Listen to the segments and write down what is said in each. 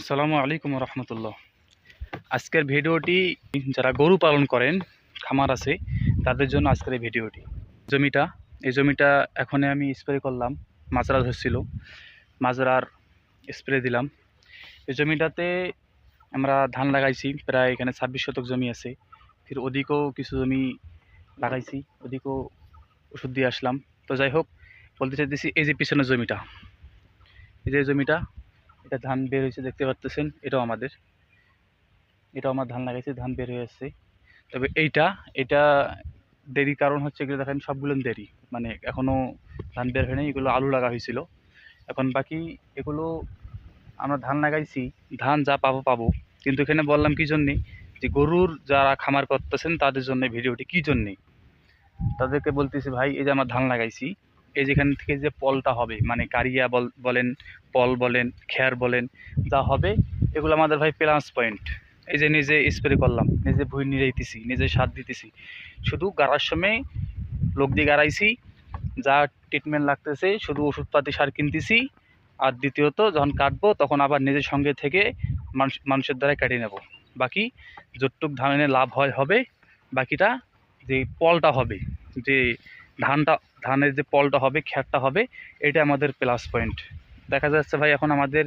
আসসালামু আলাইকুম রহমতুল্লাহ। আজকের ভিডিওটি যারা গরু পালন করেন, খামার আছে, তাদের জন্য আজকের এই ভিডিওটি। জমিটা, এই জমিটা এখন আমি স্প্রে করলাম, মাজরা ধরছিল, মাজরার স্প্রে দিলাম। এই জমিটাতে আমরা ধান লাগাইছি, প্রায় এখানে ছাব্বিশ শতক জমি আছে। ফির ওদিকেও কিছু জমি লাগাইছি ওদিকেও ওষুধ দিয়ে আসলাম। তো যাই হোক, বলতে চাইতেছি এই যে পিছনের জমিটা, এই যে জমিটা এটা ধান বের হয়েছে, দেখতে পাচ্ছেন এটাও আমাদের। এটাও আমার ধান লাগাইছে, ধান বের হয়ে আসছে। তবে এইটা, এটা দেরি কারণ হচ্ছে এগুলো দেখেন, সবগুলো দেরি। মানে এখনও ধান বের হয়নি, এগুলো আলু লাগা হয়েছিল। এখন বাকি এগুলো আমরা ধান লাগাইছি, ধান যা পাবো পাবো। কিন্তু এখানে বললাম কি জন্যে? যে গরুর যারা খামার করতেছেন, তাদের জন্য ভিডিওটি কী জন্যে? তাদেরকে বলতেছি, ভাই, এই যে আমার ধান লাগাইছি এই যেখান থেকে যে পলটা হবে মানে কারিয়া বল, বলেন, পল বলেন, খেয়ার বলেন, যা হবে, এগুলো আমাদের ভাই প্লাস পয়েন্ট। এই যে নিজে স্প্রে করলাম, নিজে ভুঁই নিরাইতেছি নিজে সার দিতেছি। শুধু গাড়ার সময় লোক দিয়ে গাড়াইছি, যা ট্রিটমেন্ট লাগতেছে, শুধু ওষুধপাতি সার কিনতেছি, আর দ্বিতীয়ত যখন কাটবো, তখন আবার নিজের সঙ্গে থেকে মানুষ, মানুষের দ্বারাই কাটিয়ে নেব। বাকি যতটুক ধানের লাভ হয়, হবে, বাকিটা যে পলটা হবে, যে ধানটা, ধানের যে পলটা হবে খ্যারটা হবে এটা আমাদের প্লাস পয়েন্ট দেখা যাচ্ছে ভাই, এখন আমাদের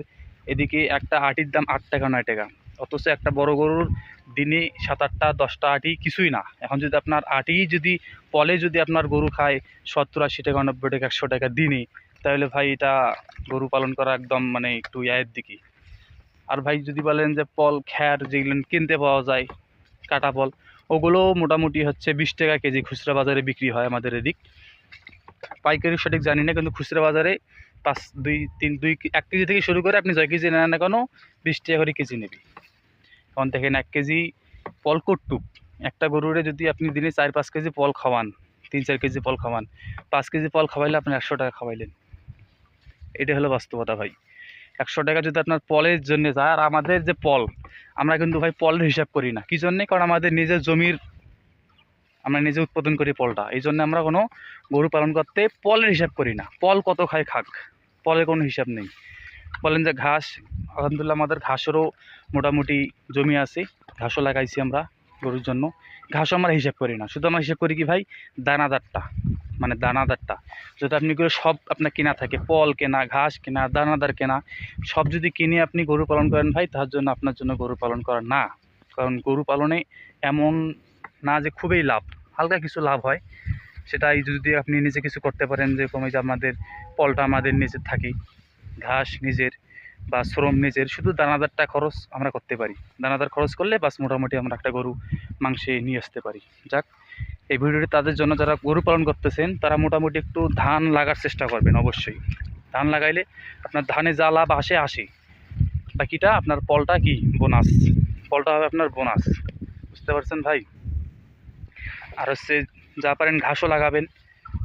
এদিকে একটা আটির দাম আট টাকা, নয় টাকা। অথচ একটা বড় গরুর দিনে সাত আটটা, দশটা আটি কিছুই না। এখন যদি আপনার আটি যদি, পলে যদি আপনার গরু খায় সত্তর, আশি টাকা, নব্বই টাকা, একশো টাকা দিনে, তাহলে ভাই এটা গরু পালন করা একদম মানে একটু ইয়ের দিকে। আর ভাই যদি বলেন যে পল খ্যার যেগুলো কিনতে পাওয়া যায়, কাটা পল ওগুলো মোটামুটি হচ্ছে বিশ টাকা কেজি খুচরা বাজারে বিক্রি হয় আমাদের এদিক। পাইকারি সঠিক জানি না, কিন্তু খুচরা বাজারে পাঁচ, দুই, তিন, দুই, এক কেজি থেকে শুরু করে আপনি ছয় কেজি নেন না কেন বিশ টাকা করে কেজি নেবে। তখন দেখেন এক কেজি পল কটুক একটা গরুরে যদি আপনি দিনে চার, পাঁচ কেজি পল খাওয়ান, তিন, চার কেজি পল খাওয়ান, পাঁচ কেজি পল খাওয়াইলে আপনি একশো টাকা খাওয়াইলেন। এটা হলো বাস্তবতা ভাই। একশো টাকা যদি আপনার পলের জন্য যায়, আর আমাদের যে পল, আমরা কিন্তু ভাই পলের হিসাব করি না। কী জন্যে? কারণ আমাদের নিজের জমির, আমরা নিজে উৎপাদন করি পলটা। এই জন্য আমরা কোনো গরু পালন করতে পলের হিসাব করি না। পল কত খায় খাক, পলের কোনো হিসাব নেই। বলেন যে ঘাস, আলহামদুলিল্লাহ আমাদের ঘাসেরও মোটামুটি জমি আছে। ঘাসও লাগাইছি আমরা গরুর জন্য। ঘাসও আমরা হিসাব করি না। শুধু আমরা হিসাব করি কি ভাই, দানাদারটা। মানে দানাদারটা। যদি আপনি করে সব আপনার কেনা থাকে পল কেনা, ঘাস কেনা, দানাদার কেনা, সব যদি কিনে আপনি গরু পালন করেন ভাই, তার জন্য আপনার জন্য গরু পালন করা না। কারণ গরু পালনে এমন না যে খুবই লাভ, হালকা কিছু লাভ হয়। সেটাই যদি আপনি নিজে কিছু করতে পারেন যে কমে যে আমাদের পলটা আমাদের নিজের থাকে, ঘাস নিজের বা শ্রম নিজের, শুধু দানাদারটা খরচ আমরা করতে পারি। দানাদার খরচ করলে বাস মোটামুটি আমরা একটা গরু, মাংসে নিয়ে আসতে পারি। যাক। এই ভিডিওটি তাদের জন্য যারা গরু পালন করতেছেন, তারা মোটামুটি একটু ধান লাগার চেষ্টা করবেন অবশ্যই। ধান লাগাইলে আপনার ধানে যা লাভ আসে আসে। বাকিটা আপনার পলটা কি? বোনাস। পলটা হবে আপনার বোনাস। বুঝতে পারছেন ভাই? আর হচ্ছে যা পারেন ঘাসও লাগাবেন।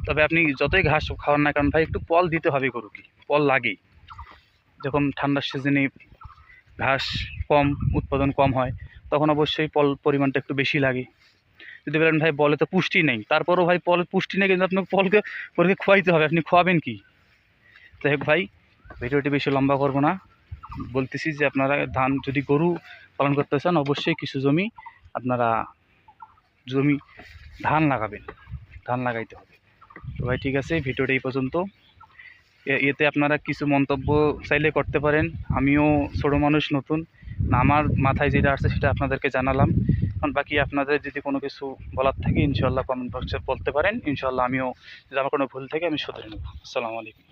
তবে আপনি যতই ঘাস খাওয়ান না কারণ ভাই, একটু পল দিতে হবে গরুকে। পল লাগেই। যখন ঠান্ডার সিজনে ঘাস কম, উৎপাদন কম হয়, তখন অবশ্যই পল পরিমাণটা একটু বেশি লাগে। যদি বলেন ভাই, বলে তো পুষ্টি নেই। তারপরও ভাই পল পুষ্টি নেই, কিন্তু আপনাকে পলকে পলকে খোয়াইতে হবে। আপনি খোয়াবেন কি? যাই হোক ভাই, ভিডিওটি বেশি লম্বা করব না। বলতেছি যে আপনারা ধান যদি গরু পালন করতে চান, অবশ্যই কিছু জমি আপনারা, জমি ধান লাগাবেন। ধান লাগাইতে হবে। তো ভাই, ঠিক আছে, ভিডিওটা এই পর্যন্ত। এতে আপনারা কিছু মন্তব্য চাইলে করতে পারেন। আমিও ছোটো মানুষ, নতুন। আমার মাথায় যেটা আসছে, সেটা আপনাদেরকে জানালাম। এখন বাকি আপনাদের যদি কোনো কিছু বলার থাকে ইনশাল্লাহ কমেন্ট বক্সে বলতে পারেন। ইনশাল্লাহ আমিও যদি আমার কোনো ভুল থেকে, আমি শুধরে নেব। আসসালামু আলাইকুম।